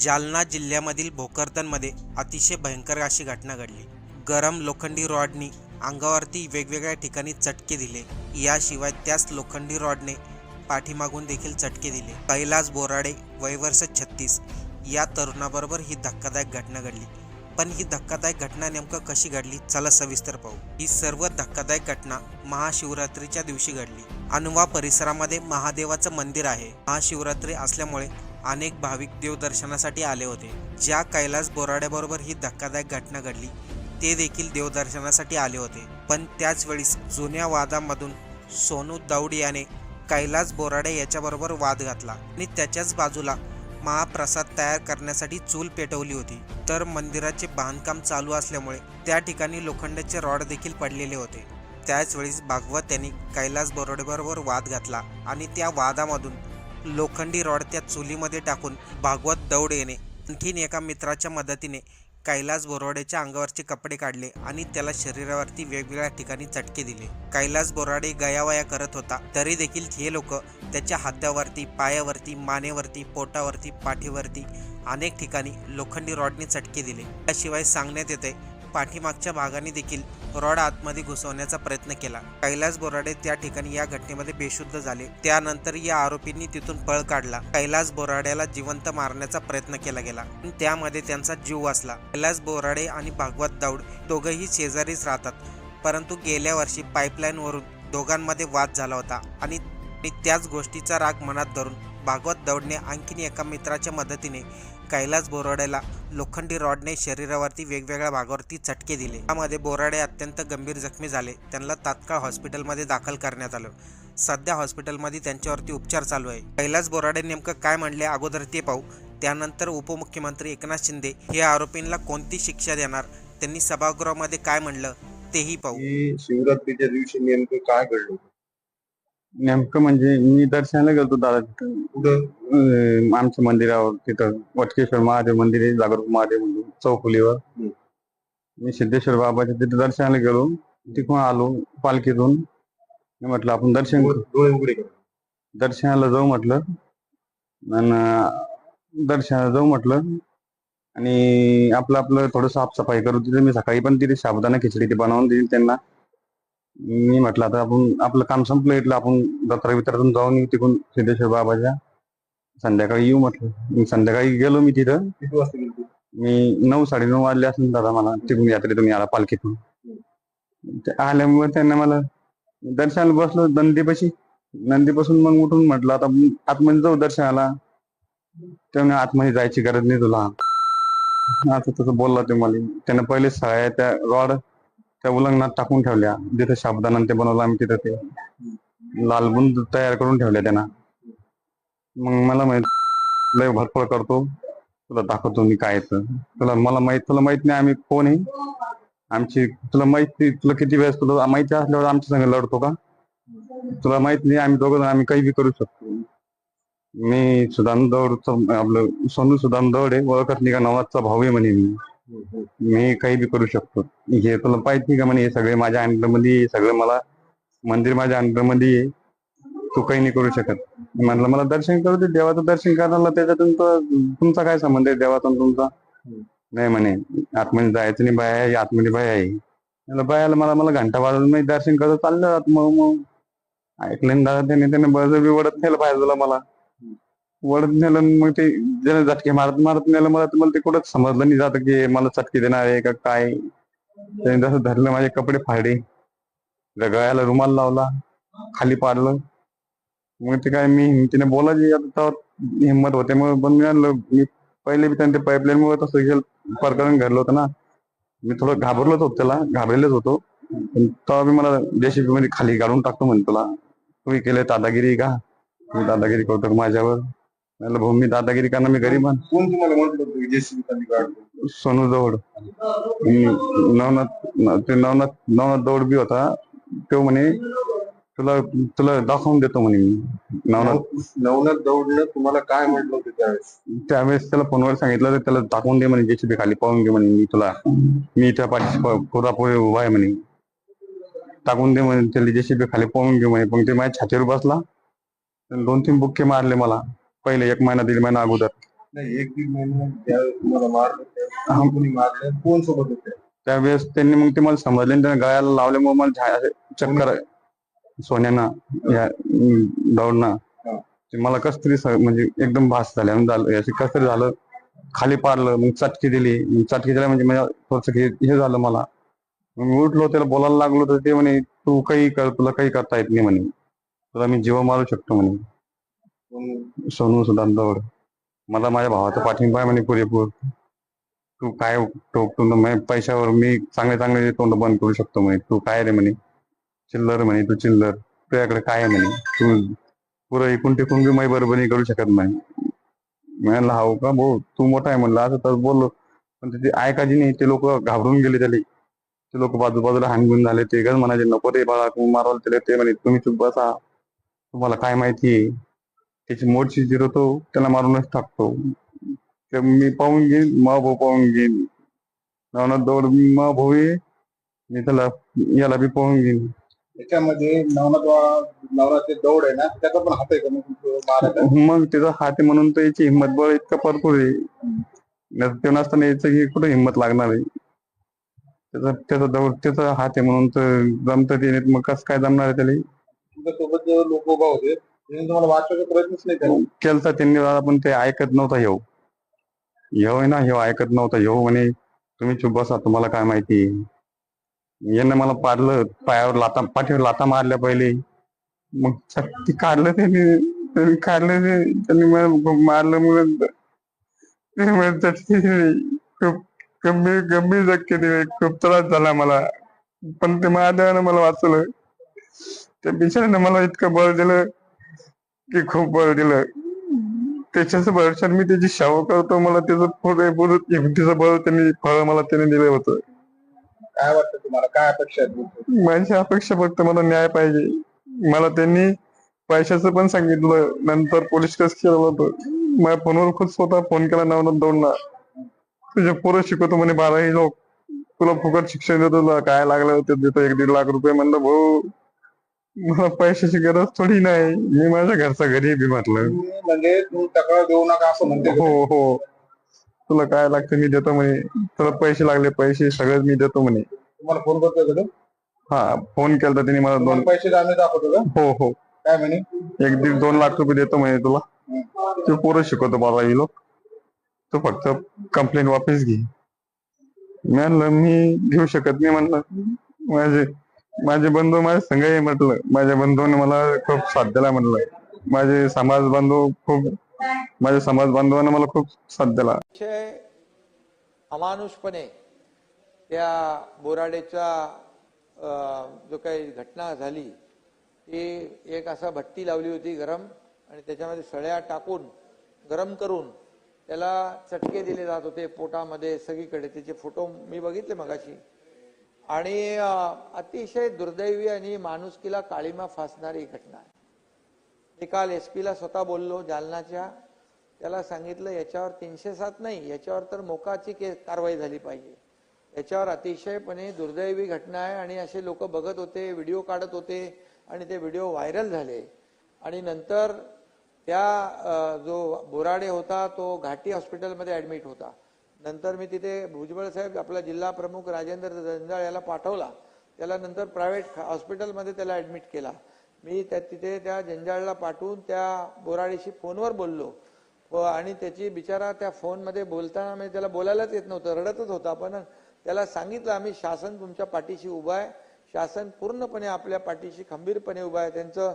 जालना जिल्ह्यामधील भोकरदनमध्ये अतिशय भयंकर अशी घटना घडली. गरम लोखंडी रॉडनी अंगावरती वेगवेगळ्या ठिकाणी चटके दिले. याशिवाय त्याच लोखंडी रॉडने पाठीमागून देखील चटके दिले. कैलास बोराडे वयवर्ष छत्तीस. या तरुणाबरोबर ही धक्कादायक घटना घडली. पण ही धक्कादायक घटना नेमकं कशी घडली? चला सविस्तर पाहू. ही सर्व धक्कादायक घटना महाशिवरात्रीच्या दिवशी घडली. अनुवा परिसरामध्ये महादेवाचं मंदिर आहे. महाशिवरात्री असल्यामुळे अनेक भाविक देवदर्शनासाठी आले होते. ज्या कैलास बोराड्याबरोबर ही धक्कादायक घटना घडली ते देखील देवदर्शनासाठी आले होते. पण त्याच वेळीस जुन्या वादामधून सोनू दौड याने कैलास बोराडे याच्याबरोबर वाद घातला आणि त्याच्याच बाजूला महाप्रसाद तयार करण्यासाठी चूल पेटवली होती. तर मंदिराचे बांधकाम चालू असल्यामुळे त्या ठिकाणी लोखंडाचे रॉड देखील पडलेले होते. त्याच वेळीस भागवत यांनी कैलास बोराडेबरोबर वाद घातला आणि त्या वादामधून लोखंडी रॉड त्या चुलीमध्ये टाकून भागवत दौड येणे आणखीन एका मित्राच्या मदतीने कैलास बोराडेच्या अंगावरचे कपडे काढले आणि त्याला शरीरावरती वेगवेगळ्या ठिकाणी चटके दिले. कैलास बोराडे गयावया करत होता तरी देखील हे लोक त्याच्या हातावरती पायावरती मानेवरती पोटावरती पाठीवरती अनेक ठिकाणी लोखंडी रॉडने चटके दिले. त्याशिवाय सांगण्यात येते पाठीमागच्या भागाने देखील रॉड आतमध्ये घुसवण्याचा प्रयत्न केला. कैलास बोराडे त्या ठिकाणी या घटनेमध्ये बेशुद्ध झाले. त्यानंतर या आरोपींनी तिथून पळ काढला. कैलास बोराड्याला जिवंत मारण्याचा प्रयत्न केला गेला. त्यामध्ये त्यांचा जीव वाचला. कैलास बोराडे आणि भागवत दौड दोघंही शेजारीच राहतात. परंतु गेल्या वर्षी पाईपलाईन वरून दोघांमध्ये वाद झाला होता आणि आणि त्याच गोष्टीचा राग मनात धरून भागवत दौडने आणखीन एका मित्राच्या मदतीने कैलास बोराडेला लोखंडी रॉडने शरीरावरती वेगवेगळ्या भागावरती चटके दिले. त्यामध्ये बोराडे अत्यंत गंभीर जखमी झाले. त्यांना तात्काळ हॉस्पिटलमध्ये दाखल करण्यात आलं. सध्या हॉस्पिटलमध्ये त्यांच्यावरती उपचार चालू आहे. कैलास बोराडे नेमकं काय म्हणले अगोदर ते पाहू. त्यानंतर उपमुख्यमंत्री एकनाथ शिंदे हे आरोपींना कोणती शिक्षा देणार? त्यांनी सभागृहामध्ये काय म्हणलं? तेही पाहू. शिवरात्रीच्या दिवशी नेमकं काय घडलं नेमकं म्हणजे मी दर्शनाला गेलो दादा तिथं कुठं अं, आमच्या मंदिरावर तिथं वटकेश्वर महादेव मंदिर आहे जागरूक महादेव मंदिर चौफुलीवर हम्म. मी सिद्धेश्वर बाबाच्या तिथे दर्शनाला गेलो. तिथून आलो पालखीतून. मी म्हटलं आपण दर्शन करू. डोळे उघडे करा. दर्शनाला जाऊ म्हटलं. आणि दर्शनाला जाऊ म्हटलं. आणि आपलं आपलं थोडं साफसफाई करू तिथे मी सकाळी पण तिथे साबुदाणा खिचडी ती बनवून दिली त्यांना. मी म्हटलं आता आपण आपलं काम संपलं इथलं आपण जत्रा वित्रातून जाऊन येऊ तिकडून सिद्धेश्वर बाबाच्या. संध्याकाळी येऊ म्हटलं. मी संध्याकाळी गेलो मी तिथं. किती वाजता गेली मी नऊ साडेनऊ वाजले असेल दादा मला. तिकडून यात्रेतून याला पालखीतून. ते आल्यामुळे त्यांना मला दर्शनाला बसलो नंदीपाशी. नंदीपासून मग उठून म्हटलं आता मी आतमध्ये जाऊ दर्शनाला. त्यामुळे आतमध्ये जायची गरज नाही तुला. असं तसं बोलला ते मला. त्यानं पहिले सगळ्या त्या रॉड त्या उलंगणात टाकून ठेवल्या. जिथे शाबदाना ते बनवलं आम्ही तिथं ते लालबुंद तयार करून ठेवल्या त्यांना. मग मला माहीत लय भरपूर करतो. तुला दाखवतो मी काय तर. तुला मला माहीत तुला माहीत नाही आम्ही कोण आहे. आमची तुला माहिती तुला किती वेळेस तुला माहिती असल्यावर आमच्या संग लढतो का? तुला माहीत नाही आम्ही दोघं जण आम्ही काही बी करू शकतो. मी सुदान दौडचं आपलं सोनू सुदान दौड आहे ओळखत नाही का? नवाजचा भाऊ आहे म्हणे मी. मी काही बी करू शकतो. हे तुला माहिती का म्हणे हे सगळे माझ्या अंडरमध्ये आहे, सगळं मला मंदिर माझ्या अंडरमध्ये आहे. तू काही नाही करू शकत. म्हणलं मला दर्शन करू दे देवाचं दर्शन करायला त्याच्यातून तर तुमचा काय संबंध आहे देवाचा आणि तुमचा नाही म्हणे आतमध्ये जायचं नाही बाय आहे आतमध्ये बाय आहे. म्हणलं बायाला मला मला घंटा वाजून दर्शन करत चाललं जात मग मग ऐकलं ना दादा त्याने त्याने बळजबरी वडत नेलं पाहिजे तुला मला. वडत नेलं मग ते ज्याने झटके मारत मारत नेलं मला तर मला ते कुठंच समजलं नाही जात की मला चटके देणार आहे का काय. त्याने जसं धरलं माझे कपडे फाडे गळ्याला रुमाल लावला खाली पाडलं. मग ते काय मी हिमतीने बोलायची आता तेव्हा हिंमत होते. मग पण मी पहिले बी त्यांनी पाईपलाईन मुळे तसं गेलं प्रकरण घडलं होतं ना. मी थोडं घाबरलोच होतो त्याला घाबरलेच होतो. पण तेव्हा मी मला जेसीबी मध्ये खाली काढून टाकतो म्हणे तुला. तुम्ही केले दादागिरी का? तुम्ही दादागिरी करतो माझ्यावर? म्हणलं भाऊ मी दादागिरी करणार मी गरीब आहे. कोण तुम्हाला म्हटलं होतं की जेसीबी खाली काढतो सोनू दौड. नवनाथ ते नवनाथ नवनाथ दौड बी होता. तो म्हणे तुला तुला दाखवून देतो म्हणे मी. नवनाथ. नवनाथ दौडनं तुम्हाला काय म्हटलं होतं त्यावेळेस? त्यावेळेस त्याला फोनवर सांगितलं तर त्याला दाखवून दे म्हणे जेसीबी खाली पाहून घे म्हणे मी तुला. मी त्या पाठीशी पुरापुरी उभा आहे म्हणे. टाकून दे म्हणे त्याला जेसीबी खाली पाहून घे म्हणे. पण ते माझ्या छातीवर बसला. दोन तीन बुक्के मारले मला. पहिले एक महिना दीड महिना अगोदर. नाही एक दीड महिना ज्यावेळेस तुम्हाला मारलं त्यावेळेस कोणी मारलं कोण सोबत होते? त्यावेळेस त्यांनी मग ते मला समजले आणि त्यांनी गळ्याला लावल्यामुळे मला झा- असे चक्कर सोन्याना या दौडना. हा. ते मला कस तरी स- म्हणजे एकदम भास झाल्या झालं असे कस तरी झालं खाली पाडलं मग चटकी दिली. मग चटकी दिल्या म्हणजे मला थोडस हे झालं मला. मग मी उठलो त्याला बोलायला लागलो तर ते म्हणे तू काही कर तुला काही करता येत नाही म्हणे. तुला मी जीव मारू शकतो म्हणे. सोनू सुदान दौड मला माझ्या भावाचा पाठिंबा आहे म्हणे पुरेपूर. तू काय म्हणे पैशावर मी चांगले चांगले तोंड बंद करू शकतो म्हणे. तू काय रे म्हणे? चिल्लर म्हणे तू चिल्लर. तुझ्याकडे काय आहे म्हणे? तू पुरं एकूण टिकून बी मै बरोबरी करू शकत नाही. म्हणलं हाव का भाऊ? तू मोठा आहे म्हणलं असं तर बोललो पण ते ऐकायची नाही ते लोक घाबरून गेले त्याला. ते लोक बाजू बाजूला हानगुन झाले. ते गज म्हणाले नको रे बाळा तू मारवाल त्याला ते म्हणे. तुम्ही चुप बसा. तुम्हाला काय माहिती आहे? त्याची मोडची जिरवतो त्याला मारूनच टाकतो. ते मी पाहून घेईन मा भाऊ पाहून घेईन. नवनाथ दौड मा भाऊ मी त्याला याला बी पाहून घेईन. त्याच्यामध्ये नवनाथ नवनाथचे दौड आहे ना त्याचा पण हात आहे का मग त्याचा हात आहे म्हणून तर याची हिंमत बळ इतकं भरपूर आहे. ते नसताना याचं की कुठं हिंमत लागणार आहे? त्याचा त्याचा दौड त्याचा हात आहे म्हणून तर जमत ते तर मग कसं काय जमणार आहे त्याला? तुमच्यासोबत लोक उभा होते त्यांनी तुम्हाला वाचवायचा प्रयत्नच नाही केला. केलता त्यांनी दादा पण ते ऐकत नव्हता येऊ. येऊ आहे ना येऊ ऐकत नव्हता येऊ म्हणे तुम्ही चुप बसा तुम्हाला काय माहिती? यानं मला पाडलं पायावर लाता पाठीवर लाता मारल्या पहिले. मग ती काढलं त्यांनी काढलं ते त्यांनी मला मारलं म्हणून. ते खूप गंभीर गंभीर धक्के दिले खूप त्रास झाला मला. पण ते महादेवानं मला वाचवलं. त्या बिचाऱ्यानं मला इतकं बळ दिलं की खूप बळ दिलं त्याच्याच भरोशात मी त्याची सेवा करतो मला त्याचं पुरे पुरे हिमतीचं बळ त्यांनी फळ मला त्याने दिलं होतं. काय वाटतं तुम्हाला? काय अपेक्षा आहेत? माझी अपेक्षा फक्त मला न्याय पाहिजे. मला त्यांनी पैशाचं पण सांगितलं. नंतर पोलीस केस केलं होतं. माझ्या फोनवर खुद स्वतः फोन केला नवनाथ दोनला तुझे पोरं शिकवतो म्हणे बाराही लोक. तुला फुकट शिक्षण देतो तुला. काय लागलं ते देतो एक दीड लाख रुपये म्हणलं भाऊ मला पैशाची गरज थोडी नाही. मी माझ्या घरचा घरी बी म्हटलं. तुम्ही म्हणजे तुम्ही तक्रार देऊ नका असं म्हणते? हो हो. तुला काय लागतं मी देतो म्हणे. तुला पैसे लागले पैसे सगळं मी देतो म्हणे. तुम्हाला फोन करतोय का तो? हा फोन केला त्यांनी मला दोन. तुम्हाला पैसे आम्ही दाखवतो का? हो हो. काय म्हणे? एक दीड दोन लाख रुपये देतो म्हणे तुला. ते पोरं शिकवतो बाबा लोक. तू फक्त कंप्लेंट वापस घे. मी म्हणलं मी घेऊ शकत नाही म्हणलं. माझे माझे बंधू माझ्या संघ म्हटलं माझ्या बंधूने मला खूप साथ दिला म्हटलं. माझे समाज बांधव खूप माझ्या समाज बांधवांना मला खूप साथ दिला. अतिशय अमानुषपणे त्या बोराडेचा अं, जो काही घटना झाली ती एक असा भट्टी लावली होती गरम आणि त्याच्यामध्ये सळ्या टाकून गरम करून त्याला चटके दिले जात होते पोटामध्ये सगळीकडे. त्याचे फोटो मी बघितले मगाशी. आणि अतिशय दुर्दैवी आणि माणुसकीला काळीमा फासणारी घटना आहे. मी काल एस पीला स्वतः बोललो जालनाच्या. त्याला सांगितलं याच्यावर तीनशे सात नाही याच्यावर तर मोकाची के कारवाई झाली पाहिजे. याच्यावर अतिशयपणे दुर्दैवी घटना आहे आणि असे लोक बघत होते व्हिडिओ काढत होते आणि ते व्हिडिओ व्हायरल झाले. आणि नंतर त्या जो बोराडे होता तो घाटी हॉस्पिटलमध्ये ॲडमिट होता. नंतर मी तिथे भुजबळ साहेब आपला जिल्हा प्रमुख राजेंद्र जंजाळ याला पाठवला. त्याला नंतर प्रायव्हेट हॉस्पिटलमध्ये त्याला ऍडमिट केला. मी त्या तिथे त्या जंजाळला पाठवून त्या बोराडीशी फोनवर बोललो. व आणि त्याची बिचारा त्या फोनमध्ये बोलताना म्हणजे त्याला बोलायलाच येत नव्हतं रडतच होता. पण त्याला सांगितलं आम्ही शासन तुमच्या पाठीशी उभं आहे. शासन पूर्णपणे आपल्या पाठीशी खंबीरपणे उभं आहे. त्यांचं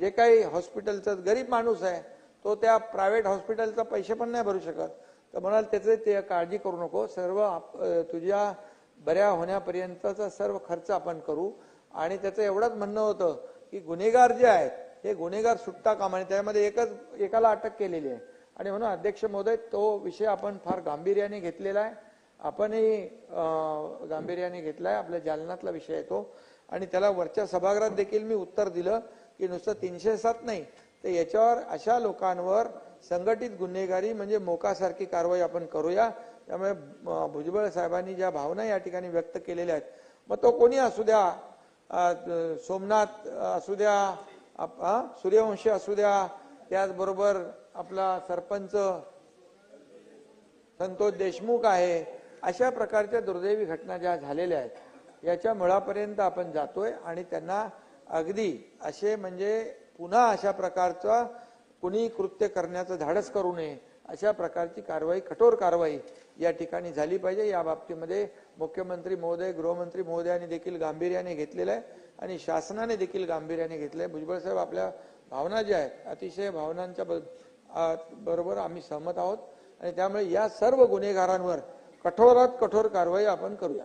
जे काही हॉस्पिटलचं गरीब माणूस आहे तो त्या प्रायव्हेट हॉस्पिटलचा पैसे पण नाही भरू शकत. तर म्हणाल त्याचं ते काळजी करू नको. सर्व आप- तुझ्या बऱ्या होण्यापर्यंतचा सर्व खर्च आपण करू. आणि त्याचं एवढंच म्हणणं होतं की गुन्हेगार जे आहेत हे गुन्हेगार सुट्टा काम आणि त्यामध्ये एकच एकाला अटक केलेली आहे. आणि म्हणून अध्यक्ष महोदय तो विषय आपण फार गांभीर्याने घेतलेला आहे. आपणही गांभीर्याने गांभीर्याने घेतलाय. आपल्या जालनातला विषय आहे तो. आणि त्याला वरच्या सभागृहात देखील मी उत्तर दिलं की नुसतं तीनशे सात नाही तर याच्यावर अशा लोकांवर संघटित गुन्हेगारी म्हणजे मोकासारखी कारवाई आपण करूया. त्यामुळे भुजबळ साहेबांनी ज्या भावना या ठिकाणी व्यक्त केलेल्या आहेत मग तो कोणी असू द्या सोमनाथ असू द्या सूर्यवंशी असू द्या त्याचबरोबर आपला सरपंच संतोष देशमुख आहे अशा प्रकारच्या दुर्दैवी घटना ज्या झालेल्या आहेत याच्या मुळापर्यंत आपण जातोय आणि त्यांना अगदी असे म्हणजे पुन्हा अशा प्रकारचा कुणी कृत्य करण्याचं धाडस करू नये अशा प्रकारची कारवाई कठोर कारवाई या ठिकाणी झाली पाहिजे. या बाबतीमध्ये मुख्यमंत्री महोदय गृहमंत्री महोदयांनी देखील गांभीर्याने घेतलेलं आहे आणि शासनाने देखील गांभीर्याने घेतलंय भुजबळ साहेब आपल्या भावना ज्या आहेत अतिशय भावनांच्या ब- बरोबर आम्ही सहमत आहोत. आणि त्यामुळे या सर्व गुन्हेगारांवर कठोरात कठोर कारवाई आपण करूया.